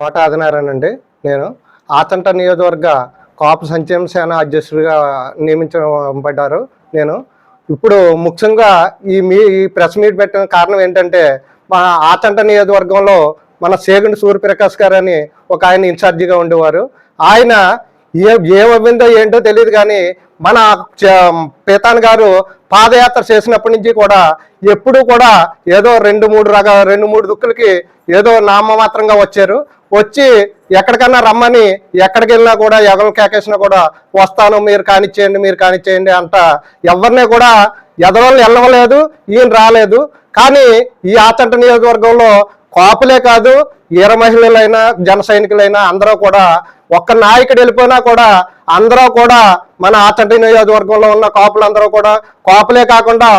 కోట ఆదినారాయణ అండి. నేను ఆచంట నియోజకవర్గ కాపు సంక్షేమ సేన అధ్యక్షుడిగా నియమించబడ్డారు. నేను ఇప్పుడు ముఖ్యంగా ఈ మీ ఈ ప్రెస్ మీట్ పెట్టిన కారణం ఏంటంటే మా ఆచంట నియోజకవర్గంలో మన సేగుండి సూర్యప్రకాష్ గారు అని ఒక ఆయన ఇన్ఛార్జిగా ఉండేవారు. ఆయన ఏ ఏమైందో ఏంటో తెలియదు కానీ మన చ- పీతాన్ గారు పాదయాత్ర చేసినప్పటి నుంచి కూడా ఎప్పుడూ కూడా ఏదో రెండు మూడు రక రెండు మూడు దుక్కులకి ఏదో నామమాత్రంగా వచ్చారు. వచ్చి ఎక్కడికన్నా రమ్మని ఎక్కడికి వెళ్ళినా కూడా ఎవరిని కేకేసినా కూడా వస్తాను మీరు కానిచ్చేయండి మీరు కానిచ్చేయండి అంట ఎవరిని కూడా ఎదవల్ని వెళ్ళవలేదు ఈయన రాలేదు. కానీ ఈ ఆచంట నియోజకవర్గంలో కాపులే కాదు ఈర మహిళలైనా జన సైనికులైనా అందరూ కూడా ఒక్క నాయకుడు వెళ్ళిపోయినా కూడా అందరూ కూడా మన ఆచంట నియోజకవర్గంలో ఉన్న కాపులందరూ కూడా కాపులే కాకుండా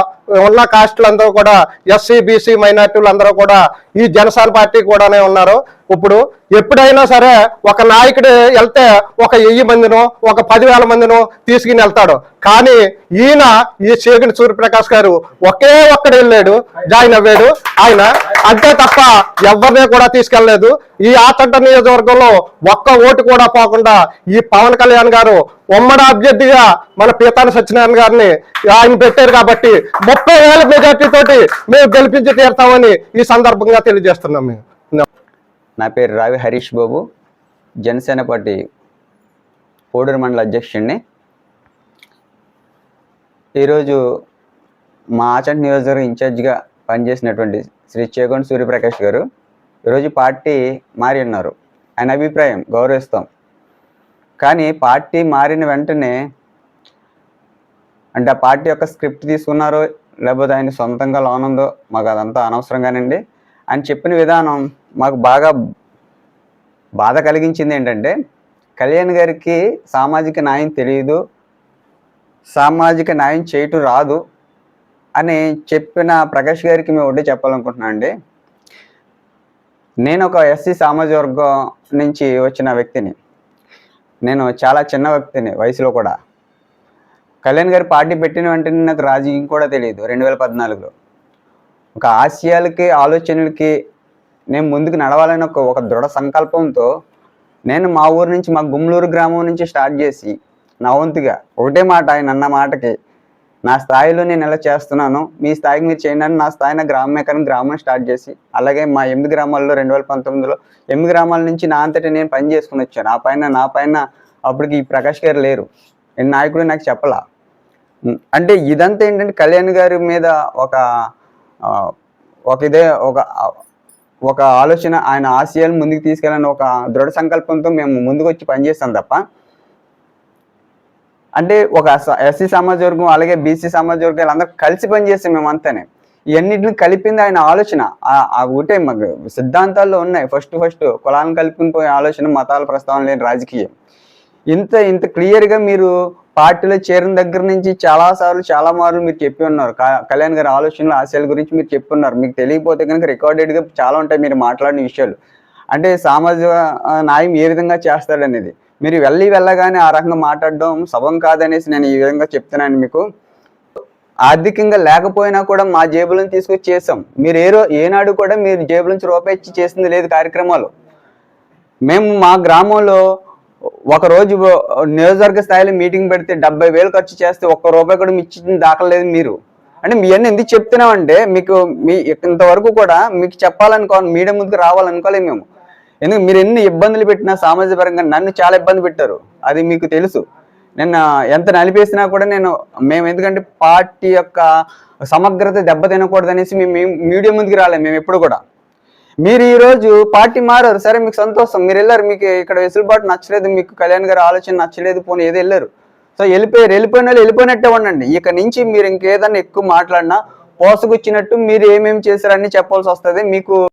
ఉన్న కాస్టులందరూ కూడా ఎస్సీ బీసీ మైనార్టీలు అందరూ కూడా ఈ జనసేన పార్టీ కూడానే ఉన్నారు. ఇప్పుడు ఎప్పుడైనా సరే ఒక నాయకుడు వెళ్తే ఒక వెయ్యి మందినో ఒక పదివేల మందినో తీసుకుని వెళ్తాడు. కానీ ఈయన ఈ చేగిడి సూర్యప్రకాష్ గారు ఒకే ఒక్కడు వెళ్ళాడు జాయిన్ అవ్వాడు. ఆయన అంతే తప్ప ఎవరిని కూడా తీసుకెళ్ళలేదు ఈ ఆతంట నియోజకవర్గంలో ఒక్క ఓటు కూడా పోకుండా ఈ పవన్ కళ్యాణ్ గారు ఉమ్మడి అభ్యర్థిగా మన పీతాన సత్యనారాయణ గారిని ఆయన పెట్టారు కాబట్టి ముప్పై వేల మెజార్టీ తోటి మేము గెలిపించి తీరుతామని ఈ సందర్భంగా తెలియజేస్తున్నాం మేము. నా పేరు రావి హరీష్ బాబు జనసేన పార్టీ కోడూరు మండల అధ్యక్షుడిని. ఈరోజు మా ఆచంట్ నియోజకవర్గం ఇన్ఛార్జ్గా పనిచేసినటువంటి శ్రీ చేగొండ సూర్యప్రకాష్ గారు ఈరోజు పార్టీ మారి ఉన్నారు. ఆయన అభిప్రాయం గౌరవిస్తాం. కానీ పార్టీ మారిన వెంటనే అంటే ఆ పార్టీ యొక్క స్క్రిప్ట్ తీసుకున్నారో లేకపోతే ఆయన సొంతంగా లోన్ ఉందో మాకు అదంతా అనవసరంగానండి. ఆయన చెప్పిన విధానం మాకు బాగా బాధ కలిగించింది ఏంటంటే కళ్యాణ్ గారికి సామాజిక న్యాయం తెలియదు సామాజిక న్యాయం చేయటం రాదు అని చెప్పిన ప్రకాష్ గారికి మేము ఒకటి చెప్పాలనుకుంటున్నాను అండి. నేను ఒక ఎస్సీ సామాజిక వర్గం నుంచి వచ్చిన వ్యక్తిని. నేను చాలా చిన్న వ్యక్తిని వయసులో కూడా. కళ్యాణ్ గారి పార్టీ పెట్టిన వెంటనే నాకు రాజకీయం కూడా తెలియదు రెండు వేల పద్నాలుగులో. ఒక ఆశయాలకి ఆలోచనలకి నేను ముందుకు నడవాలని ఒక ఒక దృఢ సంకల్పంతో నేను మా ఊరు నుంచి మా గుమ్లూరు గ్రామం నుంచి స్టార్ట్ చేసి నా వంతుగా ఒకటే మాట ఆయన అన్న మాటకి నా స్థాయిలో నేను ఎలా చేస్తున్నాను మీ స్థాయికి మీరు చేయండి అని నా స్థాయిన నా గ్రామమే గ్రామం స్టార్ట్ చేసి అలాగే మా ఎనిమిది గ్రామాల్లో రెండు వేల పంతొమ్మిదిలో ఎనిమిది గ్రామాల నుంచి నా అంతటి నేను పని చేసుకుని వచ్చాను. ఆ పైన నా పైన అప్పటికి ప్రకాష్ గారు లేరు. నాయకుడు నాకు చెప్పలా. అంటే ఇదంతా ఏంటంటే కళ్యాణ్ గారి మీద ఒక ఒక ఇదే ఒక ఒక ఆలోచన ఆయన ఆశయాలు ముందుకు తీసుకెళ్ళని ఒక దృఢ సంకల్పంతో మేము ముందుకు వచ్చి పనిచేస్తాం తప్ప అంటే ఒక ఎస్సీ సమాజ వర్గం అలాగే బీసీ సమాజ వర్గాలు అందరూ కలిసి పనిచేస్తాం మేము అంతానే. ఇవన్నిటిని కలిపింది ఆయన ఆలోచన. ఆ- ఆ ఒకటే మాకు సిద్ధాంతాల్లో ఉన్నాయి. ఫస్ట్ ఫస్ట్ కులాలను కలుపుకుని పోయే ఆలోచన మతాల ప్రస్తావన లేని రాజకీయం. ఇంత ఇంత క్లియర్గా మీరు పార్టీలో చేరిన దగ్గర నుంచి చాలా సార్లు చాలా మార్లు మీరు చెప్పి ఉన్నారు. క- కళ్యాణ్ గారి ఆలోచనలు ఆశయాల గురించి మీరు చెప్పి ఉన్నారు. మీకు తెలియకపోతే కనుక రికార్డెడ్గా చాలా ఉంటాయి మీరు మాట్లాడిన విషయాలు. అంటే సామాజిక న్యాయం ఏ విధంగా చేస్తాడనేది. మీరు వెళ్ళి వెళ్ళగానే ఆ రకంగా మాట్లాడడం సభం కాదనేసి నేను ఈ విధంగా చెప్తున్నాను మీకు. ఆర్థికంగా లేకపోయినా కూడా మా జేబులను తీసుకొచ్చి చేసాం మీరు ఏ రో ఏనాడు కూడా మీరు జేబుల నుంచి రూపాయి ఇచ్చి చేసింది లేదు కార్యక్రమాలు. మేము మా గ్రామంలో ఒక రోజు నియోజకవర్గ స్థాయిలో మీటింగ్ పెడితే డెబ్బై వేలు ఖర్చు చేస్తే ఒక్క రూపాయి కూడా మీ ఇచ్చిన దాఖలేదు మీరు. అంటే మీ అన్ని ఎందుకు చెప్తున్నామంటే మీకు మీ ఇంతవరకు కూడా మీకు చెప్పాలనుకో మీడియా ముందుకు రావాలనుకోలేదు మేము. ఎందుకు మీరు ఎన్ని ఇబ్బందులు పెట్టినా సామాజిక పరంగా నన్ను చాలా ఇబ్బంది పెట్టారు. అది మీకు తెలుసు. నేను ఎంత నలిపేసినా కూడా నేను మేము ఎందుకంటే పార్టీ యొక్క సమగ్రత దెబ్బతినకూడదు అనేసి మేము మీడియా ముందుకు రాలేము మేము ఎప్పుడు కూడా. మీరు ఈరోజు పార్టీ మారారు. సరే మీకు సంతోషం. మీరు వెళ్ళారు. మీకు ఇక్కడ వెసులుబాటు నచ్చలేదు. మీకు కళ్యాణ్ గారి ఆలోచన నచ్చలేదు పోనీ ఏదో వెళ్ళారు. సో వెళ్ళిపోయారు. వెళ్ళిపోయిన వాళ్ళు వెళ్ళిపోయినట్టే ఉండండి. ఇక నుంచి మీరు ఇంకేదన్నా ఎక్కువ మాట్లాడినా పోసగుచ్చినట్టు మీరు ఏమేమి చేశారని చెప్పాల్సి వస్తుంది. మీకు